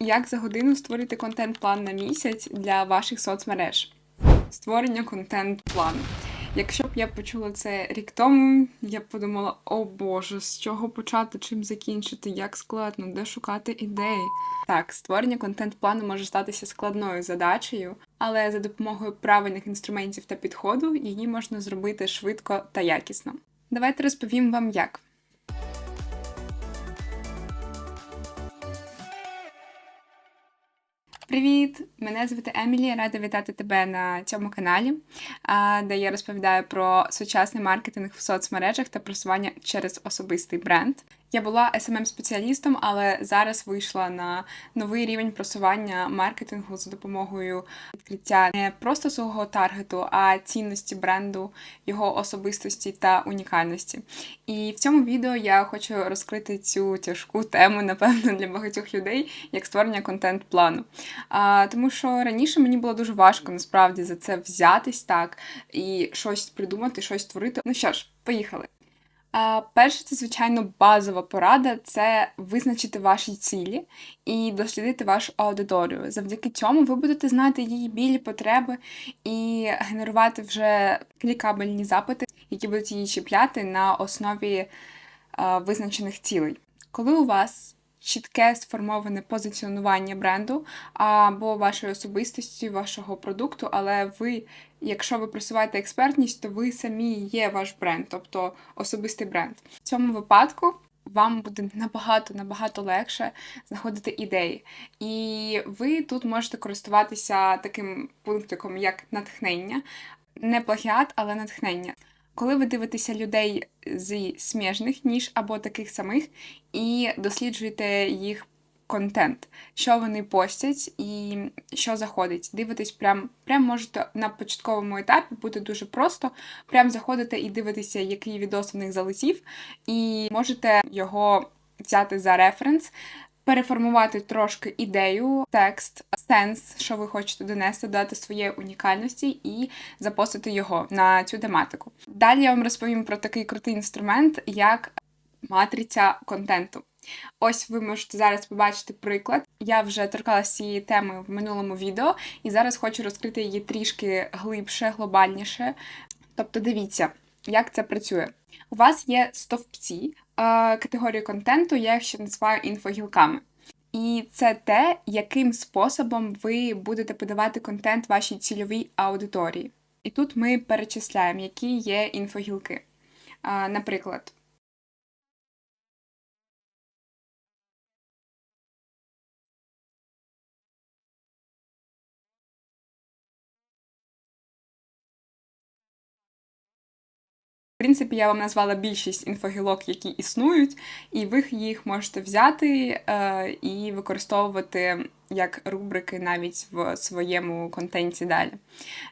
Як за годину створити контент-план на місяць для ваших соцмереж? Створення контент-плану. Якщо б я почула це рік тому, я б подумала: о Боже, з чого почати, чим закінчити, як складно, де шукати ідеї. Так, створення контент-плану може статися складною задачею, але за допомогою правильних інструментів та підходу її можна зробити швидко та якісно. Давайте розповім вам як. Привіт! Мене звати Емілі. Рада вітати тебе на цьому каналі, де я розповідаю про сучасний маркетинг в соцмережах та просування через особистий бренд. Я була smm спеціалістом але зараз вийшла на новий рівень просування маркетингу за допомогою відкриття не просто свого таргету, а цінності бренду, його особистості та унікальності. І в цьому відео я хочу розкрити цю тяжку тему, напевно, для багатьох людей, як створення контент-плану. Тому що раніше мені було дуже важко насправді за це взятись так і щось придумати, щось створити. Ну що ж, поїхали. А, Перше, це, звичайно, базова порада це визначити ваші цілі і дослідити вашу аудиторію. Завдяки цьому ви будете знати її білі потреби і генерувати вже клікабельні запити, які будуть її чіпляти на основі а, визначених цілей. Коли у вас чітке сформоване позиціонування бренду або вашої особистості, вашого продукту, але ви, якщо ви просуваєте експертність, то ви самі є ваш бренд, тобто особистий бренд. В цьому випадку. Вам буде набагато набагато легше знаходити ідеї. І ви тут можете користуватися таким пунктиком, як натхнення, не плагіат, але натхнення. Коли ви дивитеся людей зі сміжних ніж або таких самих, і досліджуєте їх контент, що вони постять і що заходить. Дивитесь, прям прям можете на початковому етапі бути дуже просто. Прям заходите і дивитеся, який відос у них залетів, і можете його взяти за референс. Переформувати трошки ідею, текст, сенс, що ви хочете донести, дати своєї унікальності і запостити його на цю тематику. Далі я вам розповім про такий крутий інструмент, як матриця контенту. Ось ви можете зараз побачити приклад. Я вже торкалася цієї теми в минулому відео, і зараз хочу розкрити її трішки глибше, глобальніше. Тобто, дивіться, як це працює. У вас є стовпці категорії контенту, я ще називаю інфогілками. І це те, яким способом ви будете подавати контент вашій цільовій аудиторії. І тут ми перечисляємо, які є інфогілки. Наприклад, В принципі, я вам назвала більшість інфогілок, які існують, і ви їх можете взяти е, і використовувати як рубрики навіть в своєму контенті далі.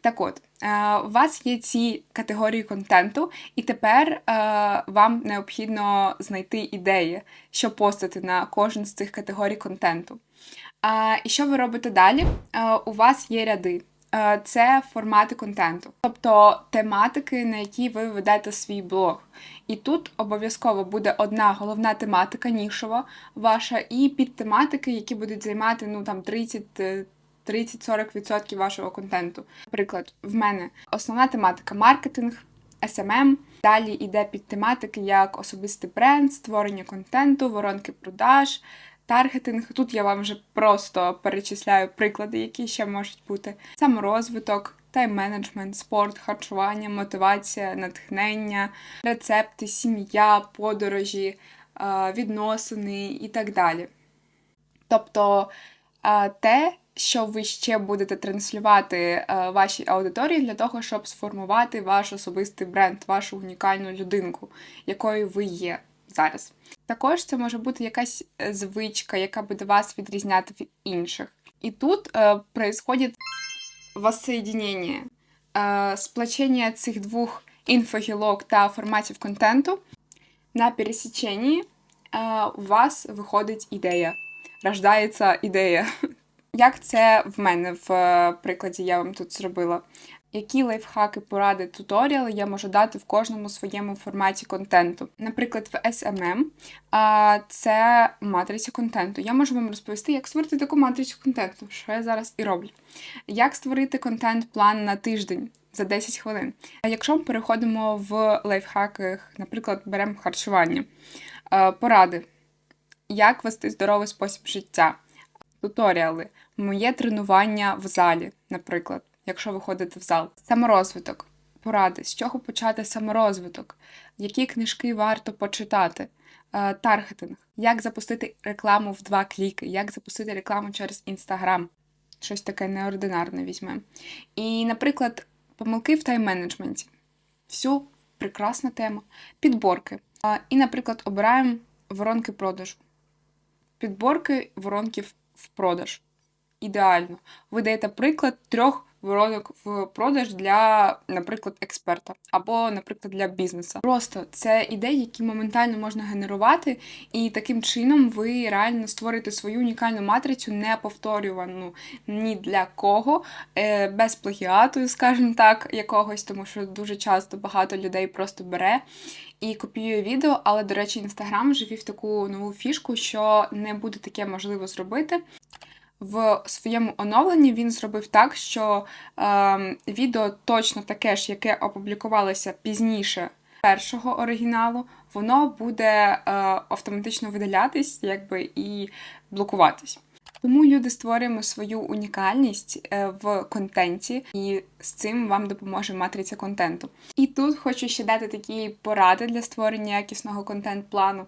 Так от, е, у вас є ці категорії контенту, і тепер е, вам необхідно знайти ідеї, що постати на кожен з цих категорій контенту. І що ви робите далі? Е, у вас є ряди. Е, це формати контенту, тобто тематики, на які ви ведете свій блог. І тут обов'язково буде одна головна тематика, нішова ваша, і підтематики, які будуть займати ну там 30 30-40% вашого контенту. Наприклад, в мене основна тематика маркетинг, SMM, Далі йде під тематики як особистий бренд, створення контенту, воронки продаж, таргетинг. Тут я вам вже просто перечисляю приклади, які ще можуть бути: саморозвиток, тайм-менеджмент, спорт, харчування, мотивація, натхнення, рецепти, сім'я, подорожі, відносини і так далі. Тобто те, що ви ще будете транслювати вашій аудиторії для того, щоб сформувати ваш особистий бренд, вашу унікальну людинку, якою ви є зараз. Також це може бути якась е, звичка, яка буде вас відрізняти від інших. І тут е, происходит воссоединение, е, сплочення цих двох інфогілок та форматів контенту. На пересіченні е, у вас виходить ідея, рождається ідея. Як це в мене в е, прикладі я вам тут зробила? Які лайфхаки, поради, туторіали я можу дати в кожному своєму форматі контенту. Наприклад, в SMM це матриця контенту. Я можу вам розповісти, як створити таку матрицю контенту, що я зараз і роблю. Як створити контент-план на тиждень за 10 хвилин. А якщо ми переходимо в лайфхаках, наприклад, беремо харчування, поради, як вести здоровий спосіб життя, туторіали, моє тренування в залі, наприклад, якщо ви ходите в зал, саморозвиток, поради, з чого почати саморозвиток, які книжки варто почитати, е, таргетинг, як запустити рекламу в два кліки, як запустити рекламу через Інстаграм. Щось таке неординарне візьмемо. І, наприклад, помилки в тайм-менеджменті. Все, прекрасна тема. Підборки. І, наприклад, обираємо воронки продажу. Підборки воронків в продаж. Ідеально. Ви даєте приклад трьох воронок в продаж для, наприклад, експерта або, наприклад, для бізнесу. Просто це ідеї, які моментально можна генерувати, і таким чином ви реально створите свою унікальну матрицю, не повторювану ні для кого, е, без плагіату, скажімо так, якогось, тому що дуже часто багато людей просто бере. І копіює відео, але, до речі, Інстаграм вже вів таку нову фішку, що не буде таке можливо зробити. В своєму оновленні він зробив так, що е, відео точно таке ж, яке опублікувалося пізніше першого оригіналу, воно буде е, автоматично видалятись якби, і блокуватись. Тому люди створюємо свою унікальність е, в контенті, і з цим вам допоможе матриця контенту. І тут хочу ще дати такі поради для створення якісного контент-плану.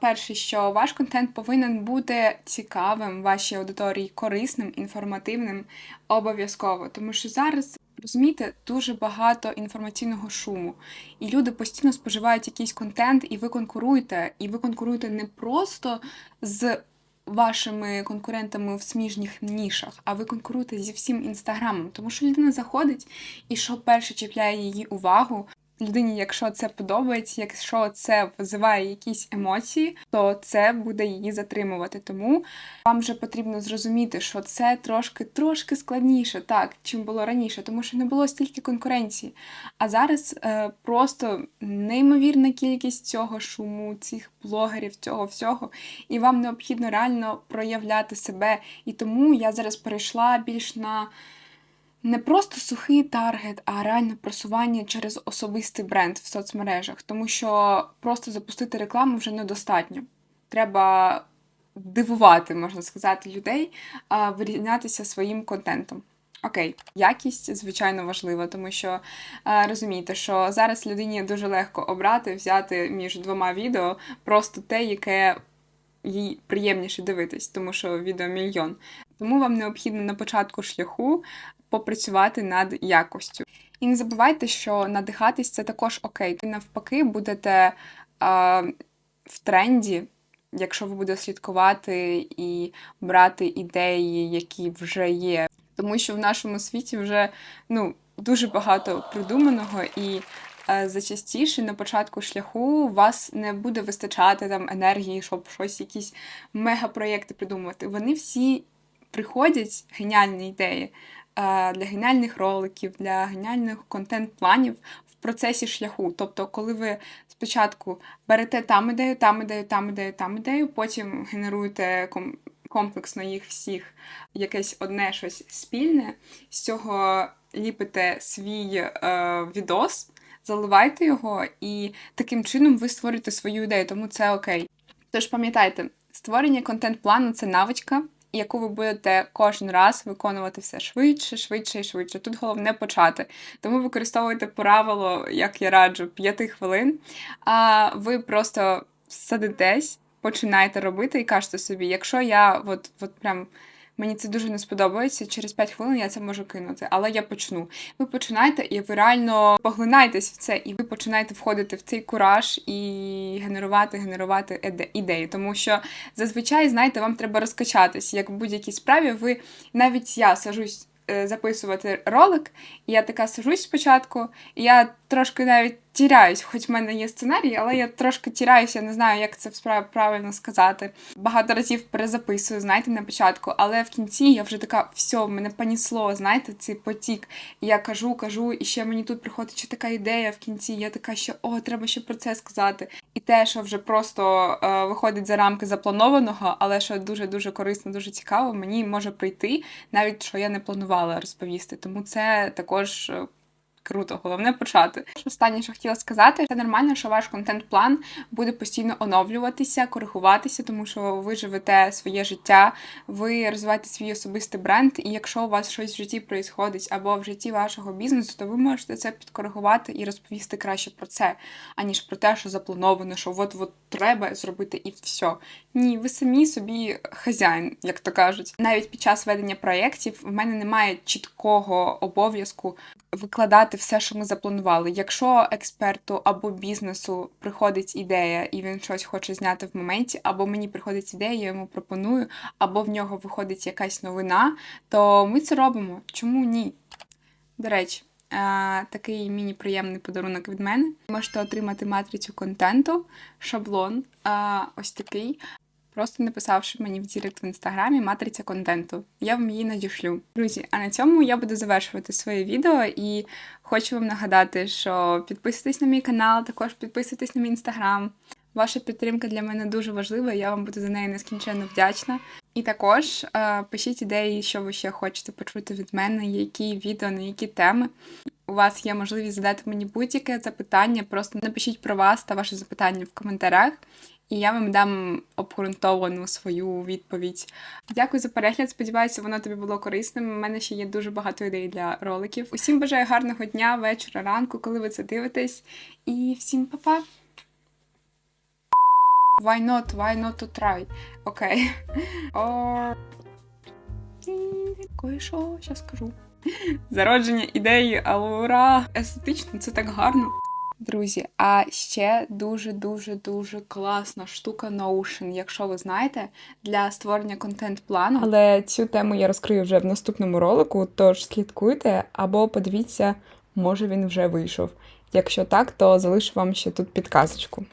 Перше, що ваш контент повинен бути цікавим, вашій аудиторії, корисним, інформативним, обов'язково. Тому що зараз. Розумієте, дуже багато інформаційного шуму, і люди постійно споживають якийсь контент, і ви конкуруєте. І ви конкуруєте не просто з вашими конкурентами в сміжних нішах, а ви конкуруєте зі всім інстаграмом, тому що людина заходить і що перше чіпляє її увагу. Людині, якщо це подобається, якщо це визиває якісь емоції, то це буде її затримувати. Тому вам вже потрібно зрозуміти, що це трошки трошки складніше, так, чим було раніше, тому що не було стільки конкуренції. А зараз е, просто неймовірна кількість цього шуму, цих блогерів, цього всього, і вам необхідно реально проявляти себе. І тому я зараз перейшла більш на не просто сухий таргет, а реальне просування через особистий бренд в соцмережах, тому що просто запустити рекламу вже недостатньо. Треба дивувати, можна сказати, людей, вирізнятися своїм контентом. Окей, якість, звичайно, важлива, тому що е, розумієте, що зараз людині дуже легко обрати, взяти між двома відео просто те, яке їй приємніше дивитись, тому що відео мільйон. Тому вам необхідно на початку шляху попрацювати над якостю. І не забувайте, що надихатись це також окей. Ви навпаки будете е, в тренді, якщо ви будете слідкувати і брати ідеї, які вже є. Тому що в нашому світі вже ну, дуже багато придуманого і. Зачастіше на початку шляху вас не буде вистачати там енергії, щоб щось, якісь мегапроєкти придумувати. Вони всі приходять геніальні ідеї для геніальних роликів, для геніальних контент-планів в процесі шляху. Тобто, коли ви спочатку берете там ідею, там ідею, там ідею, там ідею, потім генеруєте комплексно їх всіх якесь одне щось спільне, з цього ліпите свій е, відос. Заливайте його, і таким чином ви створюєте свою ідею, тому це окей. Тож пам'ятайте, створення контент-плану це навичка, яку ви будете кожен раз виконувати все швидше, швидше і швидше. Тут головне почати. Тому використовуйте правило, як я раджу, 5 хвилин. А ви просто садитесь, починаєте робити і кажете собі, якщо я от, от прям. Мені це дуже не сподобається. Через 5 хвилин я це можу кинути, але я почну. Ви починаєте, і ви реально поглинаєтесь в це, і ви починаєте входити в цей кураж і генерувати, генерувати ідеї. Тому що зазвичай, знаєте, вам треба розкачатись. Як в будь-якій справі, ви навіть я сажусь. Записувати ролик, і я така сажусь спочатку, і я трошки навіть тіряюсь, хоч в мене є сценарій, але я трошки тіряюся, не знаю, як це справа правильно сказати. Багато разів перезаписую, знаєте, на початку, але в кінці я вже така, все, мене понісло, знаєте, цей потік. І я кажу, кажу, і ще мені тут приходить ще така ідея в кінці. Я така, що о, треба ще про це сказати. І те, що вже просто е, виходить за рамки запланованого, але що дуже дуже корисно, дуже цікаво, мені може прийти, навіть що я не планувала розповісти. Тому це також. Круто, головне почати. Останнє, що хотіла сказати, це нормально, що ваш контент-план буде постійно оновлюватися, коригуватися, тому що ви живете своє життя, ви розвиваєте свій особистий бренд, і якщо у вас щось в житті відбувається або в житті вашого бізнесу, то ви можете це підкоригувати і розповісти краще про це, аніж про те, що заплановано, що от от треба зробити і все. Ні, ви самі собі хазяїн, як то кажуть. Навіть під час ведення проєктів в мене немає чіткого обов'язку викладати все, що ми запланували. Якщо експерту або бізнесу приходить ідея, і він щось хоче зняти в моменті, або мені приходить ідея, я йому пропоную, або в нього виходить якась новина, то ми це робимо. Чому ні? До речі. е, Такий міні-приємний подарунок від мене. Можете отримати матрицю контенту, шаблон, е, ось такий. Просто написавши мені в дірект в інстаграмі матриця контенту. Я вам її надішлю. Друзі, а на цьому я буду завершувати своє відео і хочу вам нагадати, що підписуйтесь на мій канал, також підписуйтесь на мій інстаграм. Ваша підтримка для мене дуже важлива, я вам буду за неї нескінченно вдячна. І також е, пишіть ідеї, що ви ще хочете почути від мене, які відео, на які теми. У вас є можливість задати мені будь-яке запитання. Просто напишіть про вас та ваше запитання в коментарях, і я вам дам обґрунтовану свою відповідь. Дякую за перегляд. Сподіваюся, воно тобі було корисним. У мене ще є дуже багато ідей для роликів. Усім бажаю гарного дня, вечора, ранку, коли ви це дивитесь. І всім па-па! Why not? Why not to try? Окей. Or... Кое-що, зараз скажу. Зародження ідеї, але ура! Естетично, це так гарно. Друзі, а ще дуже-дуже дуже класна штука Notion, якщо ви знаєте, для створення контент-плану. Але цю тему я розкрию вже в наступному ролику, тож слідкуйте або подивіться, може він вже вийшов. Якщо так, то залишу вам ще тут підказочку.